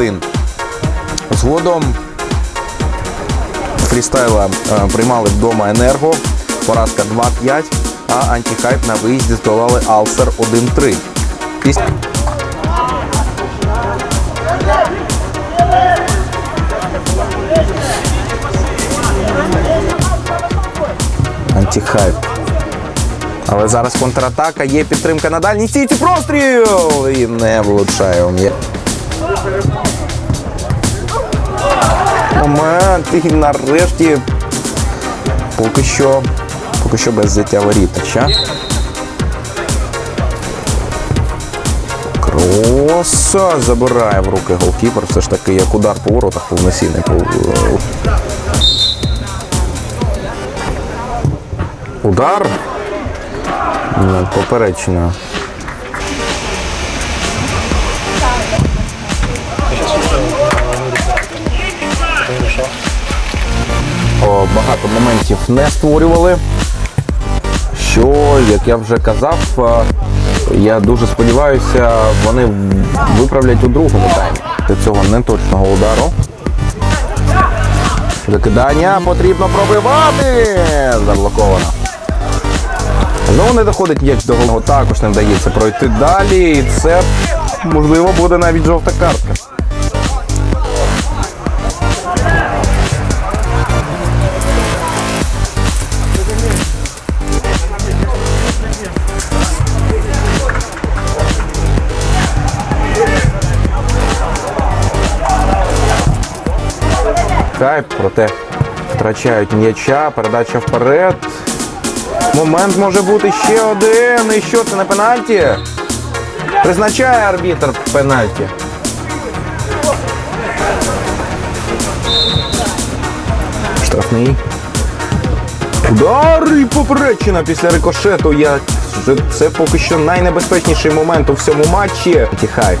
0-1. Згодом фрістайла е, приймали вдома енерго. Поразка 2-5, а антихайп на виїзді здолали Алсер 1-3. Після Антихайп. Але зараз контратака, є підтримка на дальній стійці. Простріл! І не влучає у м'я. Момент. І нарешті поки що. Поки що без взяття ворітача. Кроса забирає в руки голкіпер. Все ж таки, як удар по воротах повноцінний. Пов- Удар. Ну, багато моментів не створювали. Що, як я вже казав, е, я дуже сподіваюся, вони виправлять у другому таймі. До цього неточного удару. Закидання потрібно пробивати. Заблоковано. Знову не доходить м'яч до головного, також не вдається пройти далі. І це можливо буде навіть жовта картка. Хайп, проте втрачають м'яча, передача вперед. Момент може бути ще один. І що це не пенальті? Призначає арбітр пенальті. Штрафний. Удар і поперечина після рикошету. Я... Це поки що найнебезпечніший момент у всьому матчі. Тіхай.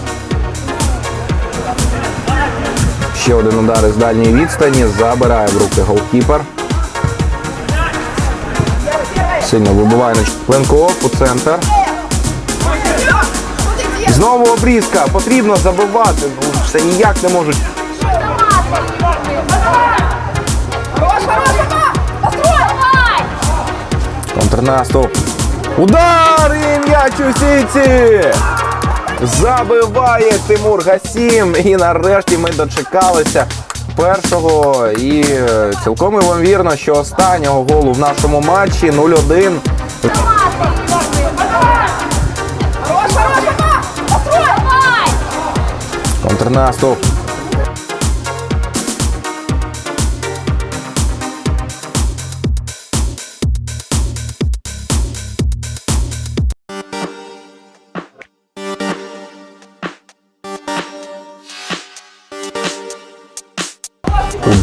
Ще один удар із дальньої відстані. Забирає в руки голкіпер. Сильно вибиває на Пленков у центр. Знову обрізка. Потрібно забивати. Ну, все ніяк не можуть. Контрнаступ. Удар і м'яч у! Забиває Тимур Гасім. І нарешті ми дочекалися першого і е, цілком імовірно, що останнього голу в нашому матчі 0-1. Контрнаступ.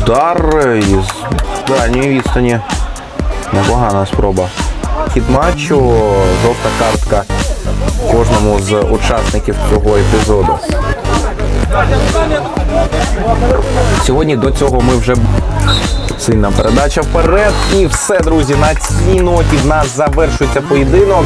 Удар із дальньої відстані. Непогана спроба. Хід матчу, жовта картка кожному з учасників цього епізоду. Сьогодні до цього ми вже сильна передача вперед. І все, друзі, на цій ноті в нас завершується поєдинок.